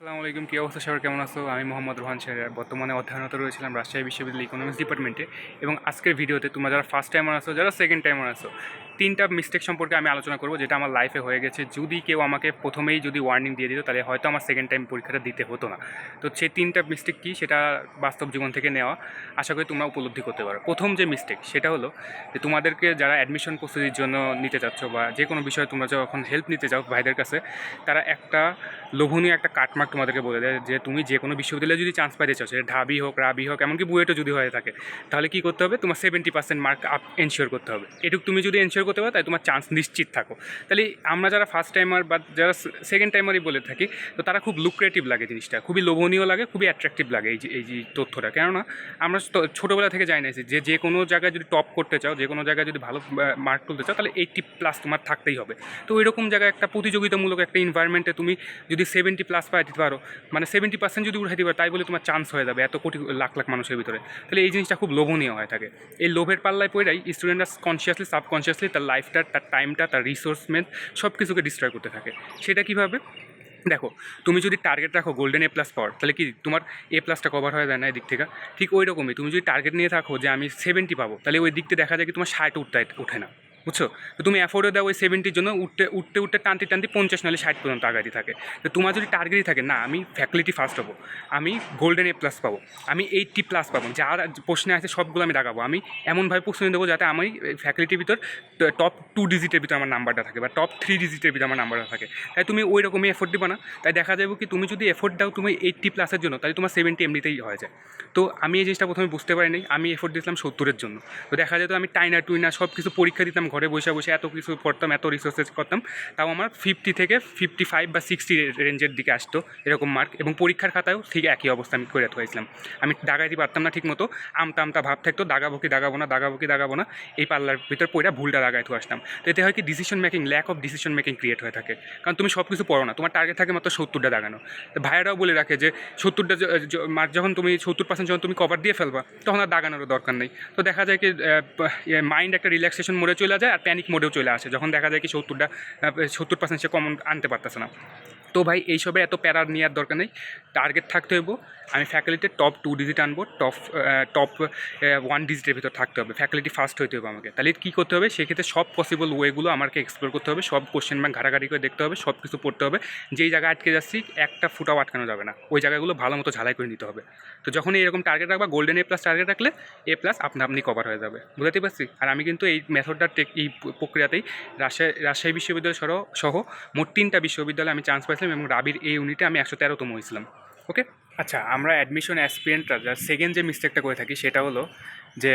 আসসালামু আলাইকুম, কী অবস্থা? সবার কেমন আছো? আমি মোহাম্মদ রোহান শের বর্তমানে অধ্যয়নরত রয়েছিলাম রাজশাহী বিশ্ববিদ্যালয় ইকোনমিক্স ডিপার্টমেন্টে এবং আজকের ভিডিওতে তোমরা যারা ফার্স্ট টাইমার আছো, যারা সেকেন্ড টাইমার আছো, তিনটা মিস্টেক সম্পর্কে আমি আলোচনা করব, যেটা আমার লাইফে হয়ে গেছে। যদি কেউ আমাকে প্রথমেই যদি ওয়ার্নিং দিয়ে দিত, তাহলে হয়তো আমার সেকেন্ড টাইম পরীক্ষাটা দিতে হতো না। তো সেই তিনটা মিস্টেক কী, সেটা বাস্তব জীবন থেকে নেওয়া আশা করি তোমরা উপলব্ধি করতে পারো। প্রথম যে মিস্টেক সেটা হলো যে তোমাদেরকে যারা অ্যাডমিশন প্রস্তুতির জন্য নিতে চাচ্ছ বা যে কোনো বিষয়ে তোমরা যখন হেল্প নিতে চাও ভাইদের কাছে, তারা একটা লোভনীয় একটা কাটমার্ক তোমাদেরকে বলে দেয় যে তুমি যে কোনো বিশ্ববিদ্যালয়ে যদি চান্স পাইতে চাও, সেটা ঢাবি হোক, রাবি হোক, এমনকি বুয়েটও যদি হয়ে থাকে, তাহলে কী করতে হবে? তোমার seventy percent mark up ensure করতে হবে। এটুকু তুমি যদি এনশিওর করতে পারো তাই তোমার চান্স নিশ্চিত থাকো। তাহলে আমরা যারা ফার্স্ট টাইমার বা যারা সেকেন্ড টাইমারই বলে থাকি, তো তারা খুব লুক্রেটিভ লাগে জিনিসটা। খুবই লোভনীয় লাগে, খুবই অ্যাট্রাকটিভ লাগে এই যে এই যে তথ্যটা। কেননা আমরা ছোটোবেলা থেকে জানি না যে যে কোনো জায়গায় যদি টপ করতে চাও, যে কোনো জায়গায় যদি ভালো মার্ক তুলতে চাও, তাহলে এইটটি প্লাস তোমার থাকতেই হবে। তো এরকম জায়গায় একটা প্রতিযোগিতামূলক একটা ইনভায়রনমেন্টে তুমি যদি সেভেন্টি প্লাস পাই পারো। মানে সেভেন্টি পার্সেন্ট যদি উঠাইতে পারো, তাই বলে তোমার চান্স হয়ে যাবে এত কোটি, লাখ লাখ মানুষের ভিতরে। তাহলে এই জিনিসটা খুব লোভনীয় হয়ে থাকে। এই লোভের পাল্লায় পড়েই স্টুডেন্টরা কনসিয়াসলি সাবকনসিয়াসলি তার লাইফটা তার টাইমটা তার রিসোর্সমেন্ট সব কিছুকে ডিস্ট্রয় করতে থাকে। সেটা কীভাবে? দেখো, তুমি যদি টার্গেট রাখো গোল্ডেন এ প্লাস পাওয়ার তাহলে কি তোমার এ প্লাসটা কভার হয়ে যায় না দিক থেকে? ঠিক ওই রকমই তুমি যদি টার্গেট নিয়ে থাকো যে আমি সেভেন্টি পাবো, তাহলে ওই দিক থেকে দেখা যায় কি তোমার ষাট উঠতে ওঠে না। বুঝছ? তো তুমি অ্যাফোর্ডে দাও ওই সেভেন্টির জন্য, উঠতে উঠতে উঠতে টানতে টানতে পঞ্চাশ, নাহলে ষাট পর্যন্ত আগাতি থাকে। তো তোমার যদি টার্গেটই থাকে, না, আমি ফ্যাকাল্টি ফার্স্ট হব। আমি গোল্ডেন এ প্লাস পাবো। আমি এইটটি প্লাস পাবো। যার প্রশ্নে আছে সবগুলো আমি দাগাবো আমি এমনভাবে প্রশ্ন দেবো যাতে আমি ফ্যাকাল্টির ভিতর টপ টু ডিজিটের ভিতর আমার নাম্বারটা থাকে বা টপ থ্রি ডিজিটের ভিতর আমার নাম্বারটা থাকে। তাই তুমি ওই রকমই এফোর্ট দিবা না। তাই দেখা যাবে কি, তুমি যদি এফোর্ট দাও তুমি এইটটি প্লাসের জন্য, তাহলে তোমার সেভেন্টি এমনিতেই হয়ে যায়। তো আমি এই জিনিসটা প্রথমে বুঝতে পারিনি। আমি এফোর্ট দিয়েছিলাম সত্তরের জন্য। তো দেখা যেত আমি টাইনা, টুইনা সব কিছু পরীক্ষা দিতাম ঘরে বসে বসে এত কিছু করতাম, এত রিসোর্সেস করতাম, তাও আমার ফিফটি থেকে ফিফটি ফাইভ বা সিক্সটি রেঞ্জের দিকে আসতো এরকম মার্ক এবং পরীক্ষার খাতায়ও ঠিক একই অবস্থা আমি করে হয়েছিলাম আমি দাগাইতে পারতাম না ঠিক মতো আমতা আমতা ভাব থাকতো, দাগাবো কি দাগাবো না, দাগাবো কি দাগাবো না, এই পাল্লার ভিতর পড়া ভুলটা দাগাই তো আসতাম। তো এতে হয় কি decision making lack of decision making create হয়ে থাকে। কারণ তুমি সব কিছু পড়ো না, তোমার টার্গেট থাকে মাত্র সত্তরটা দাগানো। ভাইয়েরাও বলে রাখে যে সত্তরটা মার্ক যখন তুমি সত্তর পার্সেন্ট যখন তুমি কভার দিয়ে ফেলবা, তখন আর দাগানোরও দরকার নেই। তো দেখা যায় কি মাইন্ড একটা রিল্যাক্সেশন মোডে চলে যায় আর প্যানিক মোডেও চলে আসে। যখন দেখা যায় কি সত্তরটা সত্তর পার্সেন্ট সে কমন আনতে পারতেছে না। তো ভাই, এইসবে এত প্যারার নেওয়ার দরকার নেই। টার্গেট থাকতে হইব। আমি ফ্যাকাল্টিতে টপ টু ডিজিট আনব টপ টপ ওয়ান ডিজিটের ভিতর থাকতে হবে। ফ্যাকাল্টি ফার্স্ট হইতে হবে আমাকে। তাহলে কী করতে হবে? সেক্ষেত্রে সব পসিবল ওয়েগুলো আমাকে এক্সপ্লোর করতে হবে। সব কোশ্চেন ব্যাংক ঘাটাঘাটি করে দেখতে হবে। সব কিছু পড়তে হবে। যেই জায়গায় আটকে যাচ্ছি, একটা ফুটাও আটকানো যাবে না। ওই জায়গাগুলো ভালো মতো ঝালাই করে নিতে হবে। তো যখন এরকম টার্গেট রাখবা গোল্ডেন এ প্লাস টার্গেট রাখলে এ প্লাস আপনা আপনি কভার হয়ে যাবে। বুঝতে পারছি? আর আমি কিন্তু এই মেথডটা টেক এই প্রক্রিয়াতেই রাজশাহী রাজশাহী বিশ্ববিদ্যালয় সহ সহ মোট তিনটা বিশ্ববিদ্যালয়ে আমি চান্স পাইছিলাম এবং রাবির এই ইউনিটে আমি একশো তেরোতম হয়েছিলাম ওকে আচ্ছা আমরা অ্যাডমিশন অ্যাসপিরেন্টরা যা সেকেন্ড যে মিস্টেকটা করে থাকি, সেটা হলো যে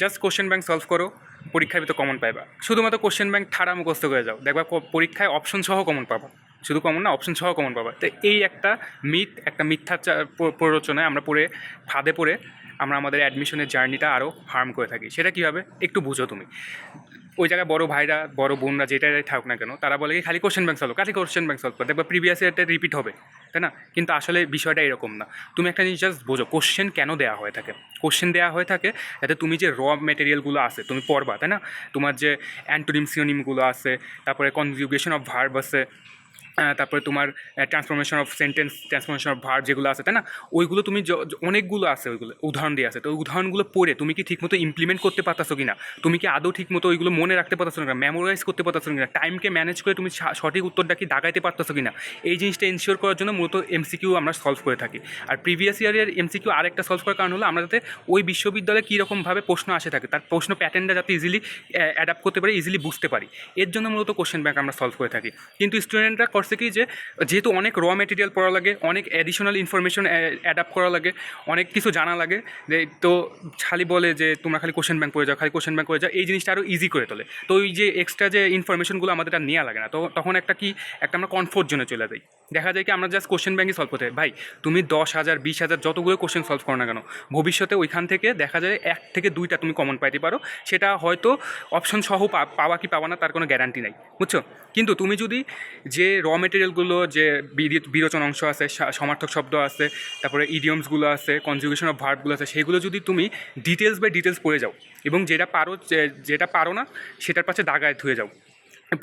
জাস্ট কোশ্চেন ব্যাংক সলভ করো পরীক্ষার ভিতরে কমন পাইবা। শুধুমাত্র কোশ্চেন ব্যাংক ঠাড়া মুখস্থ করে যাও। দেখবা পরীক্ষায় অপশন সহ কমন পাবা। শুধু কমন না অপশন সহ কমন পাবা। তো এই একটা মিথ একটা মিথ্যা প্ররোচনায় আমরা পড়ে, ফাঁদে পড়ে আমরা আমাদের অ্যাডমিশনের জার্নিটা আরও হার্ম করে থাকি। সেটা কীভাবে? একটু বুঝো তুমি। ওই জায়গায় বড় ভাইরা, বড় বোনরা যেটাই থাকুক না কেন, তারা বলে কি খালি কোশ্চেন ব্যাংক সলভ খালি কোশ্চেন ব্যাংক সলভ করে। দেখবা প্রিভিয়াস ইয়ারটা রিপিট হবে, তাই না? কিন্তু আসলে বিষয়টা এরকম না। তুমি একটা জিনিস জাস্ট বোঝো কোশ্চেন কেন দেওয়া হয়ে থাকে? কোশ্চেন দেওয়া হয়ে থাকে যাতে তুমি যে র মেটেরিয়ালগুলো আছে, তুমি পড়বা, তাই না? তোমার যে অ্যান্টোনিম সিওনিমগুলো আছে, তারপরে কনজুগেশন অফ ভার্ব আছে তারপরে তোমার transformation of sentence transformation of verb যেগুলো আছে, তাই না? ওইগুলো তুমি অনেকগুলো আছে ওইগুলো, উদাহরণ দিয়ে আছে। তো ওই উদাহরণগুলো পড়ে তুমি কি ঠিকমতো ইমপ্লিমেন্ট করতে পারতেছো কি না তুমি কি আদৌ ঠিকমতো ওইগুলো মনে রাখতে পারতেছো না মেমোরাইজ করতে পারতেছো কি না টাইমকে ম্যানেজ করে তুমি সঠিক উত্তরটা কি দাগাইতে পারতেছো কি না এই জিনিসটা এনশিওর করার জন্য মূলত এমসিকিউ আমরা সলভ করে থাকি। আর প্রিভিয়াস ইয়ারের এমসিকিউ আরেকটা সলভ করার কারণ হলো আমরা যাতে ওই বিশ্ববিদ্যালয়ে কীরকমভাবে প্রশ্ন আসে থাকে, তার প্রশ্ন প্যাটার্নটা যাতে ইজিলি অ্যাডাপ্ট করতে পারি ইজিলি বুঝতে পারি। এর জন্য মূলত কোশ্চেন ব্যাংক আমরা সলভ করে থাকি। কিন্তু স্টুডেন্টরা করছে কি যে, যেহেতু অনেক র মেটেরিয়াল পড়া লাগে, অনেক অ্যাডিশনাল ইনফরমেশন অ্যাডাপ্ট করা লাগে, অনেক কিছু জানা লাগে, যে তো খালি বলে যে তোমরা খালি কোশ্চেন ব্যাংক করে যাও, খালি কোশ্চেন ব্যাংক করে যাও, এই জিনিসটা আরও ইজি করে তোলে। তো ওই যে এক্সট্রা যে ইনফরমেশনগুলো আমাদের নেওয়া লাগে না, তো তখন একটা কি, একটা আমরা কমফোর্ট জোনে চলে যাই। দেখা যায় কি আমরা জাস্ট কোশ্চেন ব্যাঙ্কই সলভ করতে ভাই, তুমি দশ হাজার, বিশ হাজার যতগুলো কোশ্চেন সলভ করো না কেন, ভবিষ্যতে ওইখান থেকে দেখা যায় এক থেকে দুইটা তুমি কমন পাইতে পারো। সেটা হয়তো অপশন সহ পাওয়া কি পাওয়া না, তার কোনো গ্যারান্টি নাই, বুঝছ? কিন্তু তুমি যদি যে র মেটেরিয়ালগুলো যে বিরোচন অংশ আছে সমার্থক শব্দ আছে, তারপরে ইডিয়মসগুলো আছে কনজুগেশন অফ ভার্বগুলো আছে, সেগুলো যদি তুমি ডিটেলস বাই ডিটেলস পড়ে যাও, এবং যেটা পারো যেটা পারো না, সেটার পাশে দাগায় ধুয়ে যাও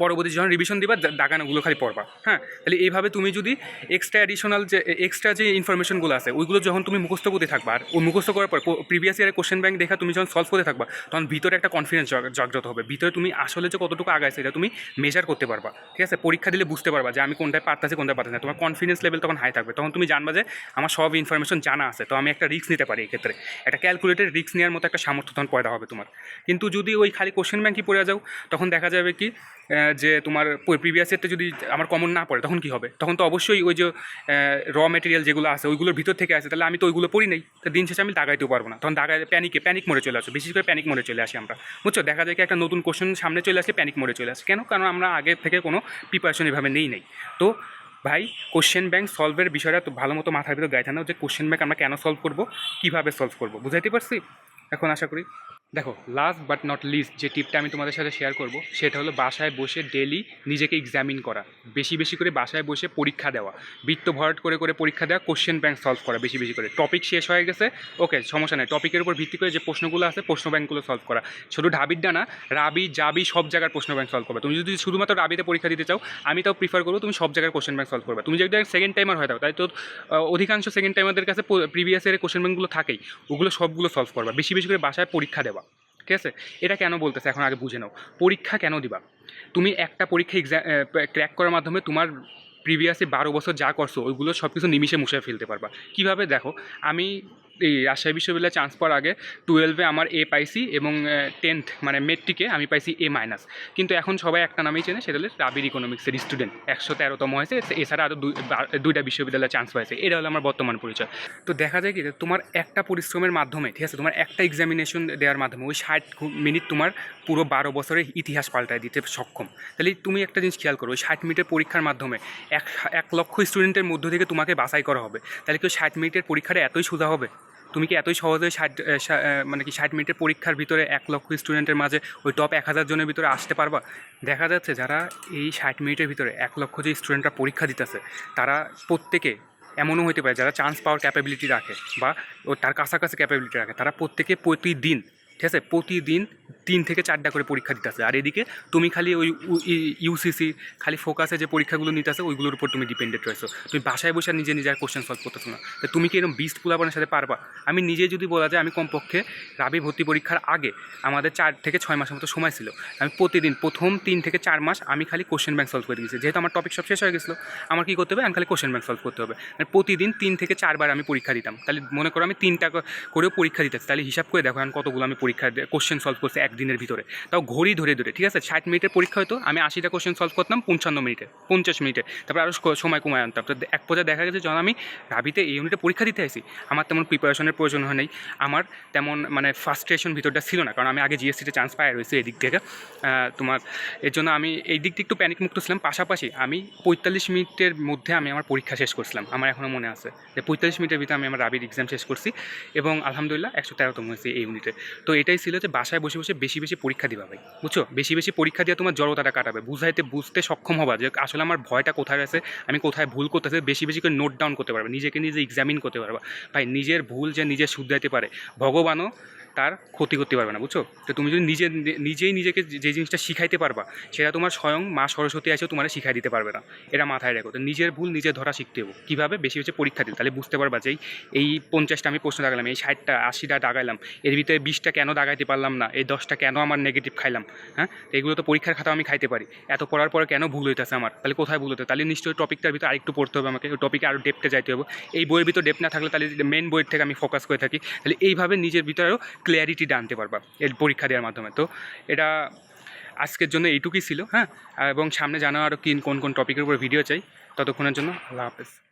পরবর্তী যখন রিভিশন দিবা দাগানোগুলো খালি পড়বা। হ্যাঁ? তাহলে এইভাবে তুমি যদি এক্সট্রা অ্যাডিশনাল যে এক্সট্রা যে ইনফরমেশনগুলো আছে, ওইগুলো যখন তুমি মুখস্থ করতে থাকবা, আর ওই মুখস্থ করার পর প্রিভিয়াস ইয়ারের কোশ্চেন ব্যাংক দেখা তুমি যখন সলভ করতে থাকবা, তখন ভিতরে একটা কনফিডেন্স জাগ্রত হবে। ভিতরে তুমি আসলে যে কতটুকু আগাইছে, এটা তুমি মেজার করতে পারবা। ঠিক আছে? পরীক্ষা দিলে বুঝতে পারবা যে আমি কোনটায় পারতাছি কোনটায় পারতাছি না তোমার কনফিডেন্স লেভেল তখন হাই থাকবে। তখন তুমি জানবা যে আমার সব ইনফরমেশন জানা আছে, তো আমি একটা রিস্ক নিতে পারি এক্ষেত্রে। একটা ক্যালকুলেটেড রিস্ক নেওয়ার মতো একটা সামর্থ্য তখন পয়দা হবে তোমার। কিন্তু যদি ওই খালি কোশ্চেন ব্যাংকই পড়ে যাও, তখন দেখা যাবে কি যে তোমার প্রিভিয়াস ইয়ারটা যদি আমার কমন না পড়ে, তখন কি হবে? তখন তো অবশ্যই ওই যে র মেটেরিয়াল যেগুলো আছে, ওইগুলোর ভিতর থেকে আছে তাহলে আমি তো ওইগুলো পড়ি নাই, তো দিন শেষে আমি দাগাইতেও পারব না। তখন দাগায় প্যানিকে প্যানিক মোড়ে চলে আসো বিশেষ করে প্যানিক মোড়ে চলে আসি আমরা। বুঝছ? দেখা যায় কি একটা নতুন কোশ্চেন সামনে চলে আসে প্যানিক মোড়ে চলে আসে। কেন? কারণ আমরা আগে থেকে কোনো প্রিপারেশন এভাবে নেই নাই। তো ভাই কোশ্চেন ব্যাংক সলভের বিষয়টা তো ভালো মতো মাথার ভিতরে গাইতে না যে কোশ্চেন ব্যাংক আমরা কেন সলভ করব, কীভাবে সলভ করব, বুঝাইতে পারছি? এখন আশা করি। দেখো লাস্ট বাট নট লিস্ট যে টিপটা আমি তোমাদের সাথে শেয়ার করব, সেটা হলো বাসায় বসে ডেলি নিজেকে এক্সামিন করা। বেশি বেশি করে বাসায় বসে পরীক্ষা দেওয়া। বৃত্ত ভরাট করে করে পরীক্ষা দেওয়া কোশ্চেন ব্যাংক সলভ করা বেশি বেশি করে। টপিক শেষ হয়ে গেছে ওকে সমস্যা নেই। টপিকের উপর ভিত্তি করে যে প্রশ্নগুলো আছে, প্রশ্ন ব্যাংকগুলো সলভ করা। শুধু ঢাবির না রাবি, জাবি সব জায়গার প্রশ্ন ব্যাংক সলভ করবে। তুমি যদি শুধুমাত্র রাবিতে পরীক্ষা দিতে চাও, আমি তাও প্রিফার করব তুমি সব জায়গার কোশ্চেন ব্যাংক সলভ করবে। তুমি যদি সেকেন্ড টাইমার হয়ে থাকো তাই তো অধিকাংশ সেকেন্ড টাইমারদের কাছে প্রিভিয়াস ইয়ারের কোশ্চেন ব্যাংকগুলো থাকেই। ওগুলো সবগুলো সলভ করবা। বেশি বেশি করে বাসায় পরীক্ষা দেওয়া। ঠিক আছে? এটা কেন বলতেছে? এখন আগে বুঝে নাও। পরীক্ষা কেন দিবা? তুমি একটা পরীক্ষা এক্সাম ক্র্যাক করার মাধ্যমে তোমার প্রিভিয়াসে বারো বছর যা করছ, ওইগুলো সব কিছু নিমিশে মুছে ফেলতে পারবা। কীভাবে? দেখো, আমি এই রাজশাহী বিশ্ববিদ্যালয়ে চান্স পাওয়ার আগে টুয়েলভে আমার এ পাইছি এবং টেন্থ মানে মেট্রিকে আমি পাইছি এ মাইনাস কিন্তু এখন সবাই একটা নামেই চেনে, সেটা হলো রাবির ইকোনমিক্সের স্টুডেন্ট একশো তেরোতম হয়েছে এছাড়া আরও দুইটা বিশ্ববিদ্যালয়ে চান্স পাইছে। এটা হলো আমার বর্তমান পরিচয়। তো দেখা যায় কি তোমার একটা পরিশ্রমের মাধ্যমে, ঠিক আছে, তোমার একটা এক্সামিনেশন দেওয়ার মাধ্যমে ওই ষাট মিনিট তোমার পুরো বারো বছরের ইতিহাস পাল্টায় দিতে সক্ষম। তাহলে তুমি একটা জিনিস খেয়াল করো, ওই ষাট মিনিটের পরীক্ষার মাধ্যমে এক এক লক্ষ স্টুডেন্টের মধ্য থেকে তোমাকে বাছাই করা হবে। তাহলে কি ওই ষাট মিনিটের পরীক্ষাটা এতই সোজা হবে? তুমি কি এতই সহজে ষাট মানে কি ষাট মিনিটের পরীক্ষার ভিতরে এক লক্ষ স্টুডেন্টের মাঝে ওই টপ এক হাজার জনের ভিতরে আসতে পারবা? দেখা যাচ্ছে যারা এই ষাট মিনিটের ভিতরে এক লক্ষ যে স্টুডেন্টরা পরীক্ষা দিতেছে, তারা প্রত্যেকে এমনও হতে পারে যারা চান্স পাওয়ার ক্যাপাবিলিটি রাখে বা তার কাছাকাছি ক্যাপাবিলিটি রাখে, তারা প্রত্যেকে প্রতিদিন ঠিক আছে? প্রতিদিন তিন থেকে চারটা করে পরীক্ষা দিতেছে আর এদিকে তুমি খালি ওই ইউসিসি খালি ফোকাসে যে পরীক্ষাগুলো নিতে নিতেছে ওইগুলোর উপর তুমি ডিপেন্ডেন্ট রয়েছো। তুমি বাসায় বসে আর নিজে নিজের কোশ্চেন সলভ করতেছো না। তো তুমি কি এরকম বিস্ট পুলাপনের সাথে পারবা? আমি নিজে যদি বলা যায়, আমি কমপক্ষে রাবি ভর্তি পরীক্ষার আগে আমাদের চার থেকে ছয় মাসের মতো সময় ছিল। আমি প্রতিদিন প্রথম তিন থেকে চার মাস আমি খালি কোশ্চেন ব্যাংক সলভ করে দিয়েছি। যেহেতু আমার টপিক সব শেষ হয়ে গেছিল, আমার কী করতে হবে? আমি খালি কোশ্চেন ব্যাংক সলভ করতে হবে। মানে প্রতিদিন তিন থেকে চারবার আমি পরীক্ষা দিতাম। তাহলে মনে করো আমি তিনটা করেও পরীক্ষা দিতেছি তাহলে হিসাব করে দেখো আমি কতগুলো আমি পরীক্ষা কোশ্চেন সলভ করছি একদিনের ভিতরে। তাও ঘড়ি ধরে ধরে, ঠিক আছে? ষাট মিনিটের পরীক্ষা হতো আমি আশিটা কোশ্চেন সলভ করতাম, পঞ্চান্ন মিনিটে, পঞ্চাশ মিনিটে। তারপর আরও সময় কমায় আনতাম। তো এক পর্যায়ে দেখা গেছে, যখন আমি রাবিতে এই ইউনিটে পরীক্ষা দিতে আসি, আমার তেমন প্রিপারেশনের প্রয়োজন হয় নাই। আমার তেমন মানে ফার্স্ট্রেশন ভিতরটা ছিল না, কারণ আমি আগে জিএসসিতে চান্স পাই রয়েছি এই দিক থেকে তোমার, এর জন্য আমি এই দিক একটু প্যানিক মুক্ত ছিলাম। পাশাপাশি আমি পঁয়তাল্লিশ মিনিটের মধ্যে আমি আমার পরীক্ষা শেষ করছিলাম, আমার এখনও মনে আছে। যে পঁয়তাল্লিশ মিনিটের ভিতরে আমি আমার রাবির এক্সাম শেষ করছি এবং আলহামদুলিল্লাহ একশো তেরোতম হয়েছে এই ইউনিটে তো এটাই ছিল যে বাসায় বসে বসে বেশি বেশি পরীক্ষা দিবা ভাই, বুঝছ? বেশি বেশি পরীক্ষা দিয়ে তোমার জড়তাটা কাটাবে। বুঝাইতে, বুঝতে সক্ষম হবা যে আসলে আমার ভয়টা কোথায় আছে, আমি কোথায় ভুল করতেছি, বেশি বেশি করে নোট ডাউন করতে পারবে, নিজেকে নিজে এক্সামিন করতে পারবা। ভাই, নিজের ভুল যে নিজে শুধরাইতে পারে, ভগবানও তার ক্ষতি করতে পারবে না, বুঝছ? তো তুমি যদি নিজে, নিজেই নিজেকে যে- জিনিসটা শিখাইতে পারবা, সেটা তোমার স্বয়ং মা সরস্বতী এসেও তোমার শিখাই দিতে পারবে না। এটা মাথায় রেখো, তো নিজের ভুল নিজে ধরা শিখতে হবে। কীভাবে? বেশি বেশি পরীক্ষা দিতে। তাহলে বুঝতে পারবা যে এই- পঞ্চাশটা আমি প্রশ্ন দাগালাম এই ষাটটা, আশিটা দাগাইলাম, এর ভিতরে বিশটা কেন দাগাইতে পারলাম না? এই দশটা কেন আমার নেগেটিভ খাইলাম? হ্যাঁ? তো এগুলো তো পরীক্ষার খাতা আমি খাইতে পারি। এত পড়ার পরে কেন ভুল হইতেছে আমার? তাহলে কোথায় ভুল হতে তাহলে নিশ্চয়ই টপিকটার ভিতরে আরেকটু পড়তে হবে আমাকে। ওই টপিকে আরও ডেপটে যাইতে হবে। এই বইয়ের ভিতর ডেপ না থাকলে তাহলে মেন বইয়ের থেকে আমি ফোকাস করে থাকি। তাহলে এইভাবে নিজের ভিতরেও ক্লিয়ারিটিটা আনতে পারবা এর পরীক্ষা দেওয়ার মাধ্যমে। তো এটা আজকের জন্য এইটুকুই ছিল হ্যাঁ? এবং সামনে জানা আরও কি কোন কোন টপিকের উপর ভিডিও চাই। ততক্ষণের জন্য আল্লাহ হাফেজ।